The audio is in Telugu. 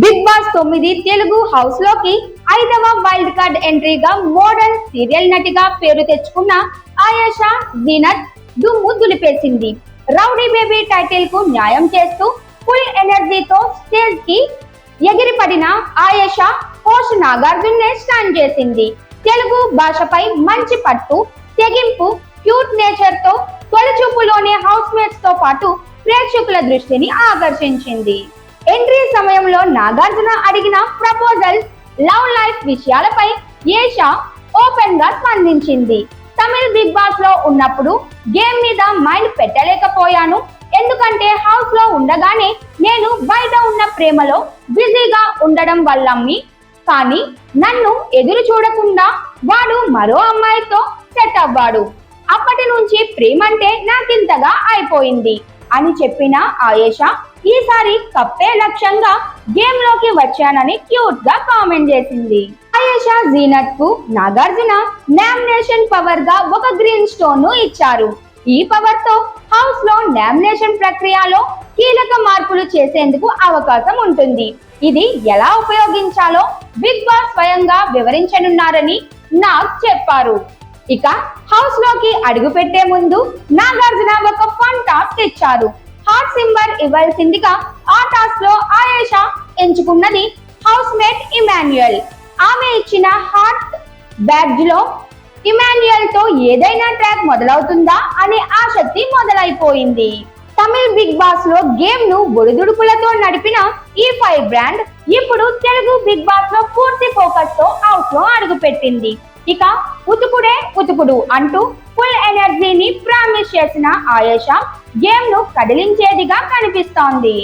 బిగ్ బాస్ తొమ్మిది తెలుగు హౌస్లోకి ఐదవ వైల్డ్ కార్డ్ ఎంట్రీగా మోడల్ సీరియల్ నటిగా పేరు తెచ్చుకున్న ఆయేషా జీనత్ దుమ్ము దులిపేసింది. రౌడీ బేబీ టైటిల్కు న్యాయం చేస్తూ ఫుల్ ఎనర్జీతో స్టేజ్కి ఎగిరిపడిన ఆయేషా కోష్ నాగార్జున్ నే స్టాండ్ చేసింది. తెలుగు భాషపై మంచి పట్టు తెగింపు క్యూట్ నేచర్తో తొలిచూపులోనే హౌస్ మేట్స్తో పాటు ప్రేక్షకుల దృష్టిని ఆకర్షించింది. ఎంట్రీ సమయంలో నాగార్జున అడిగిన ప్రపోజల్ లవ్ లైఫ్ విషయాలపై ఏషా ఓపెన్గా స్పందించింది. తమిళ్ బిగ్ బాస్లో ఉన్నప్పుడు గేమ్ మీద మైండ్ పెట్టలేకపోయాను. ఎందుకంటే హౌస్లో ఉండగానే నేను బయట ఉన్న ప్రేమలో బిజీగా ఉండడం వల్లమ్మి కానీ నన్ను ఎదురు చూడకుండా వాడు మరో అమ్మాయితో సెట్ అవ్వాడు. అప్పటి నుంచి ప్రేమంటే నాకింతగా అయిపోయింది అని చెప్పిన ఆయేషా ఈసారి కప్పే లక్ష్యంగా గేమ్లోకి వచ్చానని క్యూట్గా కామెంట్ చేసింది. ఆయేషా జీనత్కు నాగార్జున నామినేషన్ పవర్గా ఒక గ్రీన్ స్టోన్ను ఇచ్చారు. ఈ పవర్తో హౌస్లో నామినేషన్ ప్రక్రియలో కీలక మార్పులు చేసేందుకు అవకాశం ఉంటుంది. ఇది ఎలా ఉపయోగించాలో బిగ్ బాస్ స్వయంగా వివరించనున్నారని నాగ్ చెప్పారు. ఇక హౌస్లోకి అడుగు పెట్టే ముందు నాగార్జున ఒక ఫన్ టాస్క్ ఇచ్చారు. హార్ట్ సింబర్ ఇవ్వాల్సిందిగా ఆ టాస్క్లో ఆయేషా ఎంచుకున్నది హౌస్ మేట్ ఇమాన్యుయల్ ఆమె ఇచ్చిన హార్ట్ బ్యాగ్లో ఇమాన్యుయల్తో ఏదైనా ట్రాక్ మొదలవుతుందా అనే ఆసక్తి మొదలైపోయింది. తమిళ్ బిగ్ బాస్లో గేమ్ను ఒడిదుడుకులతో నడిపిన ఈ ఫైవ్ బ్రాండ్ ఇప్పుడు తెలుగు బిగ్ బాస్లో పూర్తి ఫోకస్తో అవుట్లో అడుగుపెట్టింది. ఇక ఉతుకుడే ఉతుకుడు అంటూ ఫుల్ ఎనర్జీని ప్రామిస్ చేసిన ఆయేషా గేమ్ను కదిలించేదిగా కనిపిస్తోంది.